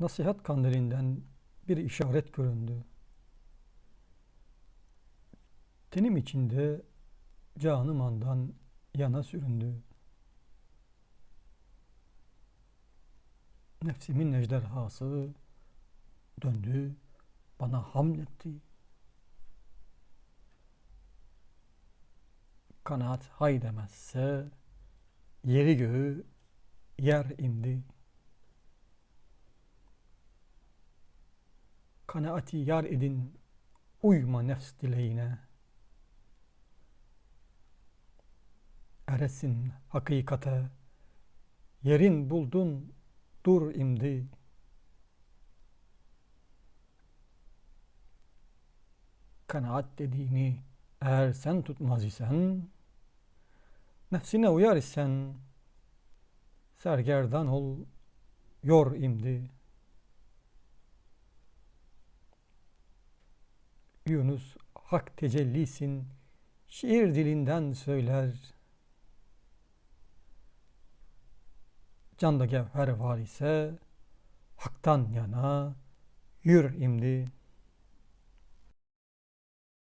Nasihat kandilinden bir işaret göründü. Tenim içinde canım andan yana süründü. Nefsimin ejderhası döndü, bana hamletti. Kanaat hay demezse yeri göğü yer indi. Kanaati yar edin, uyma nefs dileğine. Eresin hakikate, yerin buldun, dur imdi. Kanaat dediğini eğer sen tutmaz isen, nefsine uyar isen, sergerdan ol, yor imdi. Yunus hak tecellisin, şiir dilinden söyler. Canda gevher var ise, haktan yana, yür imdi.